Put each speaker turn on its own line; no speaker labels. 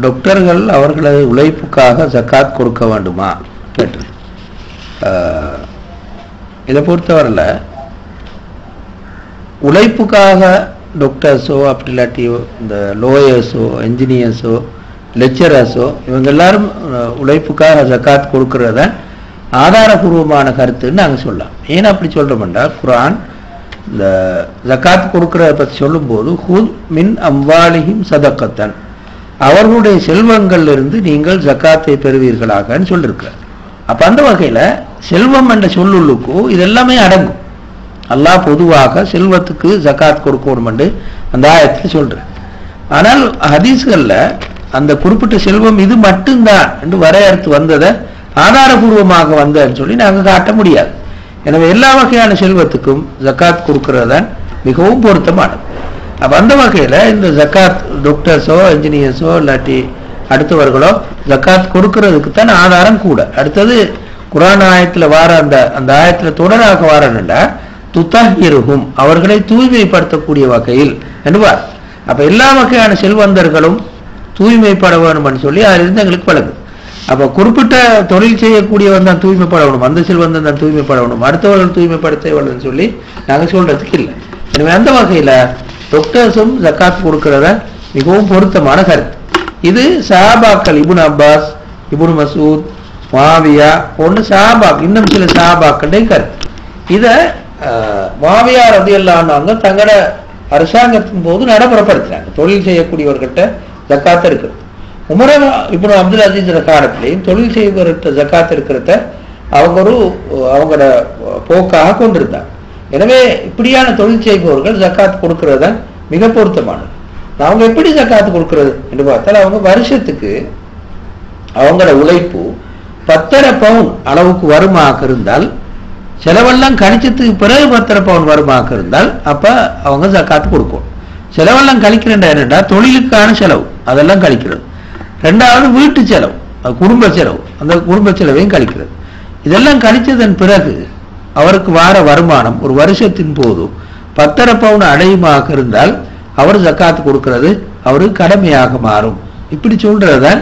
டாக்டர்கள் அவர்களது உழைப்புக்காக ஜக்காத் கொடுக்க வேண்டுமா? கேட்டு. இதை பொறுத்தவரையில் உழைப்புக்காக டாக்டர்ஸோ அப்படி இல்லாட்டி இந்த லோயர்ஸோ என்ஜினியர்ஸோ லெக்சரர்ஸோ இவங்க எல்லாரும் உழைப்புக்காக ஜக்காத் கொடுக்கறத ஆதாரபூர்வமான கருத்துன்னு நாங்கள் சொல்லலாம். ஏன் அப்படி சொல்றோம்னா குரான் இந்த ஜக்காத் கொடுக்கறத பற்றி சொல்லும்போது ஹுத் மின் அம்வாலிஹிம் சதக்கத்தன். அவர்களுடைய செல்வங்கள்ல இருந்து நீங்கள் ஜக்காத்தை பெறுவீர்களாகன்னு சொல்லியிருக்கிறார் அப்ப அந்த வகையில செல்வம் என்ற சொல்லுள்ளுக்கும் இது எல்லாமே அடங்கும். அல்லாஹ் பொதுவாக செல்வத்துக்கு ஜக்காத் கொடுக்கணும் என்று அந்த ஆயத்தில் சொல்றேன் ஆனால் ஹதீஸ்கள்ல அந்த குறிப்பிட்ட செல்வம் இது மட்டும்தான் என்று வரையறுத்து வந்ததை ஆதாரபூர்வமாக வந்ததுன்னு சொல்லி நாங்கள் காட்ட முடியாது. எனவே எல்லா வகையான செல்வத்துக்கும் ஜக்காத் கொடுக்கறதுதான் மிகவும் பொருத்தமானது. அப்ப அந்த வகையில இந்த ஜக்காத் டாக்டர்ஸோ இன்ஜினியர்ஸோ இல்லாட்டி அடுத்தவர்களோ ஜக்காத் கொடுக்கறதுக்கு தான் ஆதாரம் கூட. அடுத்தது குரான் ஆயத்துல வார அந்த அந்த ஆயத்துல தொடராக வாரன்டா துத்தஹிருஹும். அவர்களை தூய்மைப்படுத்தக்கூடிய வகையில். என்பார் அப்ப எல்லா வகையான செல்வந்தர்களும் தூய்மைப்பட வேணும்னு சொல்லி அதிலிருந்து எங்களுக்கு பழகு அப்ப குறிப்பிட்ட தொழில் செய்யக்கூடியவன் தான் தூய்மைப்படணும் அந்த செல்வந்தன் தான் தூய்மைப்படணும் அடுத்தவர்கள் தூய்மைப்படுத்த வேணும்னு சொல்லி நாங்க சொல்றதுக்கு இல்லை. எனவே அந்த வகையில டாக்டர்ஸும் ஜக்காத் கொடுக்கிறத மிகவும் பொருத்தமான கருத்து. இது சஹாபாக்கள் Ibn Abbas Ibn Masud Muawiya போன்ற சஹாபாக் இன்னும் சில சஹாபாக்களுடைய கருத்து. இத மாவியா ரதி அல்லாங்க தங்களோட அரசாங்கத்தின் போது நடைமுறைப்படுத்துறாங்க தொழில் செய்யக்கூடியவர்கிட்ட ஜக்காத்து இருக்குது உமர இப்போ அப்துல் அஜீஸ் காலத்திலையும் தொழில் செய்வர்கிட்ட ஜக்காத்து இருக்கிறத அவங்க ஒரு அவங்களோட போக்காக கொண்டிருந்தாங்க. எனவே இப்படியான தொழில் செய்பவர்கள் ஜக்காத் தான் மிக பொருத்தமானது. அவங்க எப்படி ஜக்காத் கொடுக்கறது என்று பார்த்தால் அவங்க வருஷத்துக்கு அவங்களோட உழைப்பு பத்தரை பவுன் அளவுக்கு வருமாக இருந்தால் செலவெல்லாம் கழிச்சதுக்கு பிறகு பத்தரை பவுன் வருமாக இருந்தால் அப்போ அவங்க ஜக்காத்து கொடுக்கும். செலவெல்லாம் கழிக்கிறேன்டா என்னென்னா தொழிலுக்கான செலவு. அதெல்லாம் கழிக்கிறது. ரெண்டாவது வீட்டு செலவு குடும்ப செலவு. அந்த குடும்ப செலவையும் கழிக்கிறது. இதெல்லாம் கழிச்சதன் பிறகு அவருக்கு வார வருமானம் ஒரு வருஷத்தின் போது பத்தரை பவுன் அடையுமாக இருந்தால் அவர் ஜக்காத்து கொடுக்கிறது அவருக்கு கடமையாக மாறும். இப்படி சொல்றதுதான்